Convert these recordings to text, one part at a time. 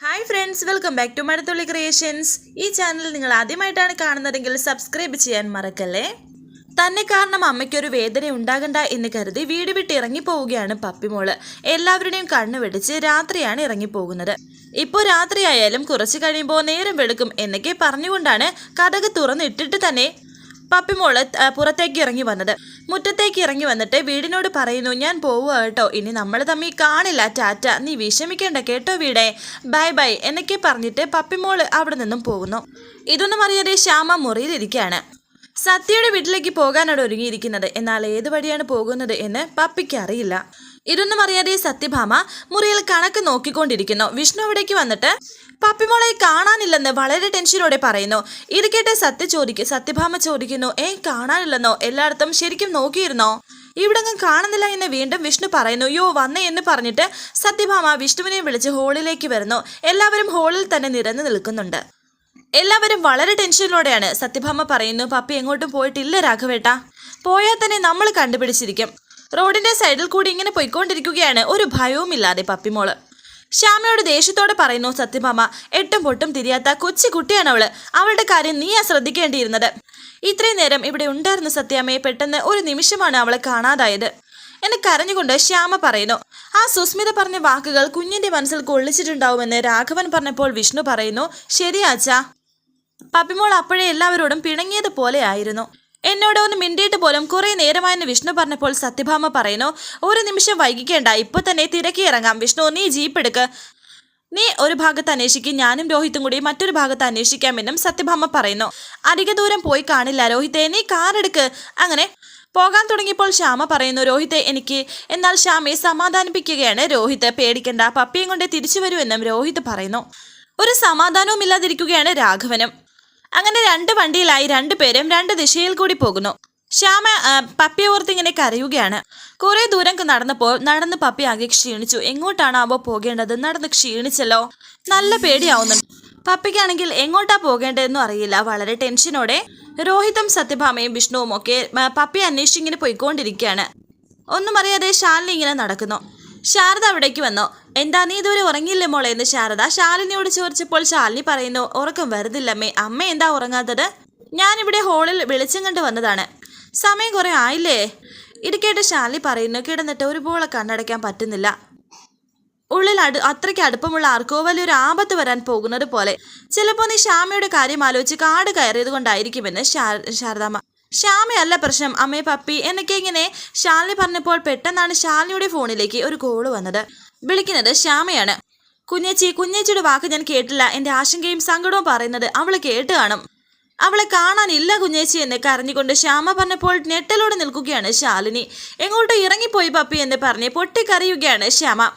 Hi friends welcome back to Mazhathulli creations ഈ channel നിങ്ങൾ ആദ്യമായിട്ടാണ് കാണുന്നതെങ്കിൽ സബ്സ്ക്രൈബ് ചെയ്യാൻ മറക്കല്ലേ? തന്നെ കാരണം അമ്മയ്ക്കൊരു വേദന ഉണ്ടാകണ്ട എന്ന് കരുതി വീട് വിട്ട് ഇറങ്ങിപ്പോവുകയാണ് പപ്പിമോൾ എല്ലാവരുടെയും കണ്ണു വെടിച്ച് രാത്രിയാണ് ഇറങ്ങിപ്പോകുന്നത്. ഇപ്പോൾ രാത്രിയായാലും കുറച്ച് കഴിയുമ്പോൾ നേരം വെളുക്കും എന്നൊക്കെ പറഞ്ഞുകൊണ്ടാണ് കഥക് തുറന്നിട്ടിട്ട് തന്നെ പപ്പിമോൾ മോൾ പുറത്തേക്ക് ഇറങ്ങി വന്നത്. മുറ്റത്തേക്ക് ഇറങ്ങി വന്നിട്ട് വീടിനോട് പറയുന്നു ഞാൻ പോവുക കേട്ടോ. ഇനി നമ്മൾ തമ്മിൽ കാണില്ല. ടാറ്റ നീ വിഷമിക്കേണ്ട കേട്ടോ വീടെ. ബൈ ബൈ എന്നൊക്കെ പറഞ്ഞിട്ട് പപ്പിമോൾ അവിടെ നിന്നും പോകുന്നു. ഇതൊന്നും അറിയാതെ ശ്യാമ മുറിയിലിരിക്കുകയാണ്. സത്യയുടെ വീട്ടിലേക്ക് പോകാനാണ് ഒരുങ്ങിയിരിക്കുന്നത്. എന്നാൽ ഏത് വഴിയാണ് പോകുന്നത് എന്ന് പപ്പിക്ക് അറിയില്ല. ഇതൊന്നും അറിയാതെ സത്യഭാമ മുറിയിൽ കണക്ക് നോക്കിക്കൊണ്ടിരിക്കുന്നു. വിഷ്ണു അവിടേക്ക് വന്നിട്ട് പപ്പിമോളെ കാണാനില്ലെന്ന് വളരെ ടെൻഷനോടെ പറയുന്നു. ഇത് കേട്ട് സത്യ ചോദിക്കും സത്യഭാമ ചോദിക്കുന്നു ഏ കാണാനില്ലെന്നോ? എല്ലായിടത്തും ശരിക്കും നോക്കിയിരുന്നോ? ഇവിടെങ്ങും കാണുന്നില്ല എന്ന് വീണ്ടും വിഷ്ണു പറയുന്നു. യോ വന്നേ എന്ന് പറഞ്ഞിട്ട് സത്യഭാമ വിഷ്ണുവിനെ വിളിച്ച് ഹോളിലേക്ക് വരുന്നു. എല്ലാവരും ഹോളിൽ തന്നെ നിരന്നു നിൽക്കുന്നുണ്ട്. എല്ലാവരും വളരെ ടെൻഷനിലൂടെയാണ് സത്യഭാമ പറയുന്നു. പപ്പി എങ്ങോട്ടും പോയിട്ടില്ല രാഘവേട്ട. പോയാൽ തന്നെ നമ്മൾ കണ്ടുപിടിച്ചിരിക്കും. റോഡിന്റെ സൈഡിൽ കൂടി ഇങ്ങനെ പോയിക്കൊണ്ടിരിക്കുകയാണ്. ഒരു ഭയവുമില്ലാതെ പപ്പിമോൾ. ശ്യാമയോട് ദേഷ്യത്തോടെ പറയുന്നു സത്യഭാമ എട്ടും പൊട്ടും തിരിയാത്ത കൊച്ചു കുട്ടിയാണ് അവൾ. അവളുടെ കാര്യം നീയാ ശ്രദ്ധിക്കേണ്ടിയിരുന്നത്. ഇത്രയും നേരം ഇവിടെ ഉണ്ടായിരുന്ന സത്യാമയെ പെട്ടെന്ന് ഒരു നിമിഷമാണ് അവളെ കാണാതായത്. എന്ന് കരഞ്ഞുകൊണ്ട് ശ്യാമ പറയുന്നു ആ സുസ്മിത പറഞ്ഞ വാക്കുകൾ കുഞ്ഞിന്റെ മനസ്സിൽ കൊള്ളിച്ചിട്ടുണ്ടാവുമെന്ന് രാഘവൻ പറഞ്ഞപ്പോൾ വിഷ്ണു പറയുന്നു ശരിയാച്ചാ പപ്പിമോൾ അപ്പോഴേ എല്ലാവരോടും പിണങ്ങിയതുപോലെ ആയിരുന്നു. എന്നോട് ഒന്ന് മിണ്ടിയിട്ട് പോലും കുറേ നേരമായെന്ന് വിഷ്ണു പറഞ്ഞപ്പോൾ സത്യഭാമ പറയുന്നു ഒരു നിമിഷം വൈകിക്കേണ്ട ഇപ്പൊ തന്നെ തിരക്കി ഇറങ്ങാം. വിഷ്ണു നീ ജീപ്പ് എടുക്ക്. നീ ഒരു ഭാഗത്ത് അന്വേഷിക്കും ഞാനും രോഹിത്തും കൂടി മറ്റൊരു ഭാഗത്ത് അന്വേഷിക്കാമെന്നും സത്യഭാമ പറയുന്നു. അധിക ദൂരം പോയി കാണില്ല. രോഹിത്തെ നീ കാർ എടുക്ക്. അങ്ങനെ പോകാൻ തുടങ്ങിയപ്പോൾ ശ്യാമ പറയുന്നു രോഹിത്തെ എനിക്ക് എന്നാൽ ശ്യാമയെ സമാധാനിപ്പിക്കുകയാണ്. രോഹിത്ത് പേടിക്കണ്ട പപ്പിയും കൊണ്ട് തിരിച്ചു വരുമെന്നും രോഹിത് പറയുന്നു. ഒരു സമാധാനവും ഇല്ലാതിരിക്കുകയാണ് രാഘവനും. അങ്ങനെ രണ്ട് വണ്ടിയിലായി രണ്ടുപേരും രണ്ട് ദിശയിൽ കൂടി പോകുന്നു. ശ്യാമ പപ്പി പപ്പിയെ ഓർത്ത് ഇങ്ങനെ കരയുകയാണ്. കുറെ ദൂരം നടന്നപ്പോൾ നടന്ന് പപ്പി ആകെ ക്ഷീണിച്ചു. എങ്ങോട്ടാണാവോ പോകേണ്ടത്? നടന്ന് ക്ഷീണിച്ചല്ലോ. നല്ല പേടിയാവുന്നുണ്ട്. പപ്പിക്കാണെങ്കിൽ എങ്ങോട്ടാ പോകേണ്ടതെന്നും അറിയില്ല. വളരെ ടെൻഷനോടെ രോഹിതും സത്യഭാമയും വിഷ്ണുവും ഒക്കെ പപ്പി പപ്പിയെ അന്വേഷിച്ച് ഇങ്ങനെ പോയിക്കൊണ്ടിരിക്കുകയാണ്. ഒന്നും അറിയാതെ ശാലിനി ഇങ്ങനെ നടക്കുന്നു. ശാരദ അവിടേക്ക് വന്നു. എന്താ നീ ഇതുവരെ ഉറങ്ങിയില്ലേ മോളെ? എന്ന് ശാരദ ശാലിനിയോട് ചോദിച്ചപ്പോൾ ശാലിനി പറയുന്നു ഉറക്കം വരുന്നില്ലമ്മേ അമ്മ എന്താ ഉറങ്ങാത്തത്? ഞാനിവിടെ ഹോളിൽ വെളിച്ചം കണ്ട് വന്നതാണ്. സമയം കുറെ ആയില്ലേ? ഇടുക്കേട്ട് കേട്ട് ശാലിനി പറയുന്നു കിടന്നിട്ട് ഒരുപോലെ കണ്ണടയ്ക്കാൻ പറ്റുന്നില്ല. ഉള്ളിൽ അടു അത്രയ്ക്ക് അടുപ്പമുള്ള ആർക്കോ വലിയൊരു ആപത്ത് വരാൻ പോകുന്നത് പോലെ. ചിലപ്പോൾ നീ ശ്യാമയുടെ കാര്യം ആലോചിച്ച് കാട് കയറിയത് കൊണ്ടായിരിക്കുമെന്ന് ശാരദാമ്മ ശ്യാമയല്ല പ്രശ്നം അമ്മേ പപ്പി എന്നൊക്കെ ഇങ്ങനെ ശാലിനി പറഞ്ഞപ്പോൾ പെട്ടെന്നാണ് ശാലിനിയുടെ ഫോണിലേക്ക് ഒരു കോൾ വന്നത്. വിളിക്കുന്നത് ശ്യാമയാണ്. കുഞ്ഞേച്ചി കുഞ്ഞേച്ചിയുടെ വാക്ക് ഞാൻ കേട്ടില്ല. എന്റെ ആശങ്കയും സങ്കടവും പറയുന്നത് അവൾ കേട്ട് കാണും. അവളെ കാണാനില്ല കുഞ്ഞേച്ചി എന്ന് കരഞ്ഞുകൊണ്ട് ശ്യാമ പറഞ്ഞപ്പോൾ ഞെട്ടലോടെ നിൽക്കുകയാണ് ശാലിനി. എങ്ങോട്ടോ ഇറങ്ങിപ്പോയി പപ്പി എന്ന് പറഞ്ഞ് പൊട്ടിക്കരയുകയാണ് ശ്യാമ.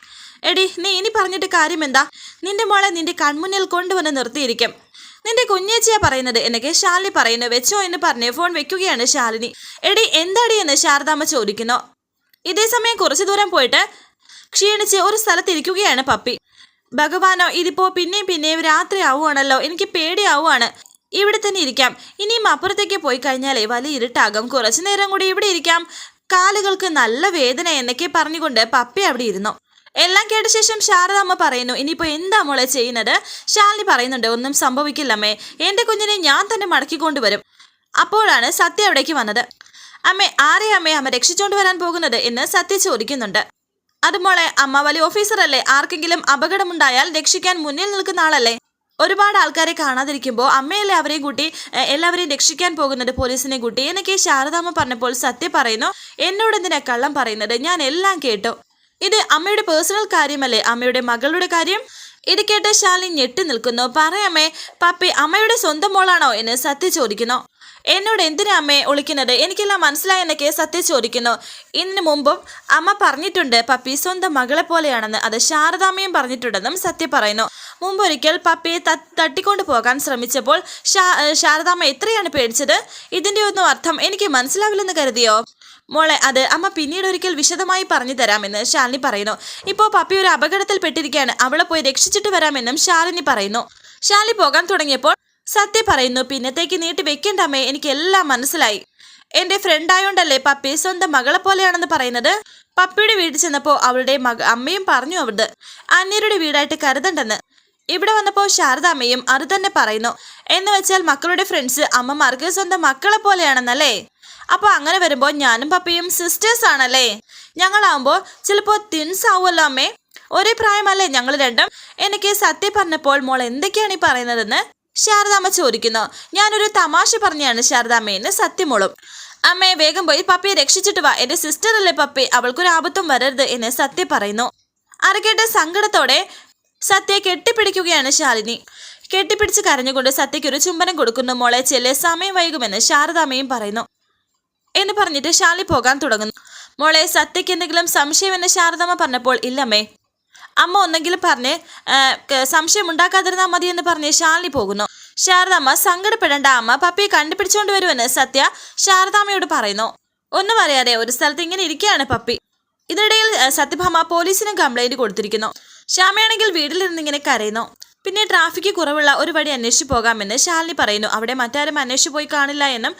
എടി നീ ഇനി പറഞ്ഞിട്ട് കാര്യമെന്താ? നിന്റെ മോളെ നിന്റെ കൺമുന്നിൽ കൊണ്ടുവന്ന് നിർത്തിയിരിക്കും. നിന്റെ കുഞ്ഞേച്ചിയാ പറയുന്നത്. എന്നൊക്കെ ശാലിനി പറയുന്നു. വെച്ചോ എന്ന് പറഞ്ഞ് ഫോൺ വെക്കുകയാണ് ശാലിനി. എടി എന്താടി എന്ന് ശാരദാമ്മ ചോദിക്കുന്നു. ഇതേ സമയം കുറച്ചു ദൂരം പോയിട്ട് ക്ഷീണിച്ച് ഒരു സ്ഥലത്തിരിക്കുകയാണ് പപ്പി. ഭഗവാനോ ഇതിപ്പോ പിന്നെയും പിന്നെയും രാത്രി ആവുകയാണല്ലോ എനിക്ക് പേടിയാവുകയാണ് ഇവിടെ തന്നെ ഇരിക്കാം. ഇനിയും അപ്പുറത്തേക്ക് പോയി കഴിഞ്ഞാലേ വലിയ ഇരുട്ടാകും. കുറച്ചു നേരം കൂടി ഇവിടെ ഇരിക്കാം. കാലുകൾക്ക് നല്ല വേദന എന്നൊക്കെ പറഞ്ഞുകൊണ്ട് പപ്പി അവിടെ ഇരുന്നു. എല്ലാം കേട്ട ശേഷം ശാരദാമ്മ പറയുന്നു ഇനിയിപ്പോ എന്താ മോളെ ചെയ്യുന്നത്? ശാലിനി പറയുന്നുണ്ട് ഒന്നും സംഭവിക്കില്ലമ്മേ. എന്റെ കുഞ്ഞിനെ ഞാൻ തന്നെ മടക്കിക്കൊണ്ടുവരും അപ്പോഴാണ് സത്യ അവിടേക്ക് വന്നത്. അമ്മേ ആരെ അമ്മേ അമ്മ രക്ഷിച്ചോണ്ട് വരാൻ പോകുന്നത്? എന്ന് സത്യ ചോദിക്കുന്നുണ്ട്. അത് മോളെ അമ്മ വലിയ ഓഫീസറല്ലേ ആർക്കെങ്കിലും അപകടമുണ്ടായാൽ രക്ഷിക്കാൻ മുന്നിൽ നിൽക്കുന്ന ആളല്ലേ? ഒരുപാട് ആൾക്കാരെ കാണാതിരിക്കുമ്പോൾ അമ്മയല്ലേ അവരെയും കൂട്ടി എല്ലാവരെയും രക്ഷിക്കാൻ പോകുന്നത് പോലീസിനെ കൂട്ടി? എന്നൊക്കെ ശാരദാമ്മ പറഞ്ഞപ്പോൾ സത്യ പറയുന്നു എന്നോട് എന്തിനാ കള്ളം പറയുന്നത്? ഞാൻ എല്ലാം കേട്ടു. ഇത് അമ്മയുടെ പേഴ്സണൽ കാര്യമല്ലേ? അമ്മയുടെ മകളുടെ കാര്യം? ഇത് കേട്ട് ശാലിനി ഞെട്ടി നിൽക്കുന്നു. പറയാമേ പപ്പി അമ്മയുടെ സ്വന്തം മോളാണോ എന്ന് സത്യ ചോദിക്കുന്നു. എന്നോട് എന്തിനാ അമ്മയെ ഒളിക്കുന്നത്? എനിക്കെല്ലാം മനസ്സിലായെന്നൊക്കെ സത്യ ചോദിക്കുന്നു. ഇതിനു മുമ്പും അമ്മ പറഞ്ഞിട്ടുണ്ട് പപ്പി സ്വന്തം മകളെ പോലെയാണെന്ന്. അത് ശാരദാമ്മയും പറഞ്ഞിട്ടുണ്ടെന്നും സത്യ പറയുന്നു. മുമ്പൊരിക്കൽ പപ്പിയെ തട്ടിക്കൊണ്ടു പോകാൻ ശ്രമിച്ചപ്പോൾ ശാരദാമ്മ എത്രയാണ് പേടിച്ചത്? ഇതിന്റെ ഒന്നും അർത്ഥം എനിക്ക് മനസ്സിലാവില്ലെന്ന് കരുതിയോ? മോളെ അത് അമ്മ പിന്നീട് ഒരിക്കൽ വിശദമായി പറഞ്ഞു തരാമെന്ന് ശാലിനി പറയുന്നു. ഇപ്പോൾ പപ്പി ഒരു അപകടത്തിൽ പെട്ടിരിക്കുകയാണ് അവളെ പോയി രക്ഷിച്ചിട്ട് വരാമെന്നും ശാലിനി പറയുന്നു. ശാലി പോകാൻ തുടങ്ങിയപ്പോൾ സത്യ പറയുന്നു പിന്നത്തേക്ക് നീട്ടി വെക്കേണ്ട എനിക്കെല്ലാം മനസ്സിലായി. എന്റെ ഫ്രണ്ട് ആയോണ്ടല്ലേ പപ്പി സ്വന്തം മകളെ പോലെയാണെന്ന് പറയുന്നത്? പപ്പിയുടെ വീട്ടിൽ ചെന്നപ്പോൾ അവളുടെ മക അമ്മയും പറഞ്ഞു അവരുടെ അന്യരുടെ വീടായിട്ട് കരുതണ്ടെന്ന്. ഇവിടെ വന്നപ്പോൾ ശാരദാമ്മയും അത് തന്നെ പറയുന്നു. എന്ന് വെച്ചാൽ മക്കളുടെ ഫ്രണ്ട്സ് അമ്മമാർക്ക് സ്വന്തം മക്കളെ പോലെയാണെന്നല്ലേ? അപ്പോൾ അങ്ങനെ വരുമ്പോൾ ഞാനും പപ്പയും സിസ്റ്റേഴ്സ് ആണല്ലേ? ഞങ്ങളാവുമ്പോൾ ചിലപ്പോൾ തിൻസ് ആവുമല്ലോ അമ്മേ. ഒരേ പ്രായമല്ലേ ഞങ്ങൾ രണ്ടും? എനിക്ക് സത്യം പറഞ്ഞപ്പോൾ മോൾ എന്തൊക്കെയാണ് ഈ പറയുന്നതെന്ന് ശാരദാമ്മ ചോദിക്കുന്നു. ഞാനൊരു തമാശ പറഞ്ഞാണ് ശാരദാമ്മയെന്ന് സത്യമോളും. അമ്മേ വേഗം പോയി പപ്പിയെ രക്ഷിച്ചിട്ട് വാ. എന്റെ സിസ്റ്റർ അല്ലേ പപ്പി? അവൾക്കൊരു ആപത്തും വരരുത് എന്ന് സത്യ പറയുന്നു. അരക്കേട്ട സങ്കടത്തോടെ സത്യ കെട്ടിപ്പിടിക്കുകയാണ് ശാലിനി. കെട്ടിപ്പിടിച്ച് കരഞ്ഞുകൊണ്ട് സത്യയ്ക്ക് ഒരു ചുംബനം കൊടുക്കുന്നു മോളെ. ചെല്ലെ സമയം വൈകുമെന്ന് ശാരദാമ്മയും പറയുന്നു. എന്ന് പറഞ്ഞിട്ട് ഷാലി പോകാൻ തുടങ്ങുന്നു. മോളെ സത്യയ്ക്ക് എന്തെങ്കിലും സംശയമെന്ന് ശാരദമ്മ പറഞ്ഞപ്പോൾ ഇല്ലമ്മേ. അമ്മ ഒന്നെങ്കിലും പറഞ്ഞ് സംശയം ഉണ്ടാക്കാതിരുന്നാൽ മതി എന്ന് പറഞ്ഞ് ഷാലി പോകുന്നു. ശാരദാമ്മ സങ്കടപ്പെടേണ്ട അമ്മ പപ്പിയെ കണ്ടുപിടിച്ചുകൊണ്ട് വരുമെന്ന് സത്യ ശാരദാമ്മയോട് പറയുന്നു. ഒന്നും അറിയാതെ ഒരു സ്ഥലത്ത് ഇങ്ങനെ ഇരിക്കുകയാണ് പപ്പി. ഇതിനിടയിൽ സത്യഭാമ പോലീസിനും കംപ്ലൈന്റ് കൊടുത്തിരിക്കുന്നു. ശ്യാമയാണെങ്കിൽ വീട്ടിലിരുന്ന് ഇങ്ങനെ കരയുന്നു. പിന്നെ ട്രാഫിക് കുറവുള്ള ഒരു വഴി അന്വേഷിച്ചു പോകാമെന്ന് ശാലിനി പറയുന്നു. അവിടെ മറ്റാരും അന്വേഷിച്ചു പോയി കാണില്ല എന്നും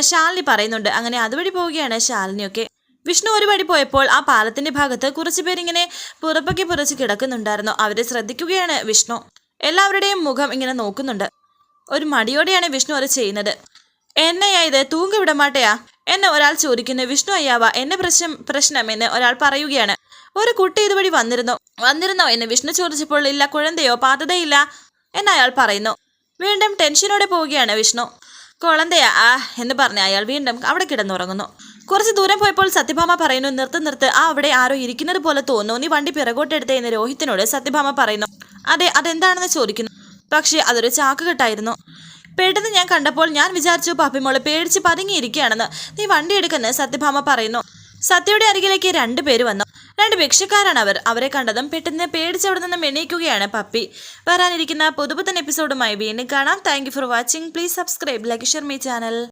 ശാലിനി പറയുന്നുണ്ട്. അങ്ങനെ അതുവഴി പോവുകയാണ് ശാലിനിയൊക്കെ. വിഷ്ണു ഒരു വഴി പോയപ്പോൾ ആ പാലത്തിന്റെ ഭാഗത്ത് കുറച്ചു പേരിങ്ങനെ പുറപ്പൊക്കെ പുറച്ച് കിടക്കുന്നുണ്ടായിരുന്നു. അവരെ ശ്രദ്ധിക്കുകയാണ് വിഷ്ണു. എല്ലാവരുടെയും മുഖം ഇങ്ങനെ നോക്കുന്നുണ്ട്. ഒരു മടിയോടെയാണ് വിഷ്ണു അത് ചെയ്യുന്നത്. എന്നെയാ ഇത് തൂങ്ക വിടമാട്ടയാ എന്നെ ഒരാൾ ചോദിക്കുന്നു. വിഷ്ണു അയ്യാവ എന്നെ പ്രശ്നം പ്രശ്നം എന്ന് ഒരാൾ പറയുകയാണ്. ഒരു കുട്ടി ഇതുവഴി വന്നിരുന്നു? വന്നിരുന്നോ എന്ന് വിഷ്ണു ചോദിച്ചപ്പോൾ ഇല്ല കുഴന്തയോ പാതതയില്ല എന്ന് അയാൾ പറയുന്നു. വീണ്ടും ടെൻഷനോടെ പോവുകയാണ് വിഷ്ണു. കുളന്തയാ ആ എന്ന് പറഞ്ഞ അയാൾ വീണ്ടും അവിടെ കിടന്നുറങ്ങുന്നു. കുറച്ച് ദൂരം പോയപ്പോൾ സത്യഭാമ പറയുന്നു നിർത്ത് നിർത്ത് ആ അവിടെ ആരോ ഇരിക്കുന്നത് പോലെ തോന്നുന്നു. നീ വണ്ടി പിറകോട്ടെടുത്ത് എന്ന് രോഹിത്തിനോട് സത്യഭാമ പറയുന്നു. അതെ അതെന്താണെന്ന് ചോദിക്കുന്നു. പക്ഷേ അതൊരു ചാക്കുകെട്ടായിരുന്നു പെട്ടെന്ന് ഞാൻ കണ്ടപ്പോൾ ഞാൻ വിചാരിച്ചു പാപ്പിമോൾ പേടിച്ച് പതുങ്ങിയിരിക്കുകയാണെന്ന്. നീ വണ്ടി എടുക്കുന്ന സത്യഭാമ പറയുന്നു. സത്യയുടെ അരികിലേക്ക് രണ്ടുപേര് വന്നു. രണ്ട് ഭിക്ഷക്കാരാണ് അവർ അവരെ കണ്ടതും പെട്ടെന്ന് പേടിച്ചവിടെ നിന്നും എണീക്കുകയാണ് പപ്പി. വരാനിരിക്കുന്ന പുതുപുത്തൻ എപ്പിസോഡുമായി വീണ്ടും കാണാം. Thank for watching please subscribe like share my channel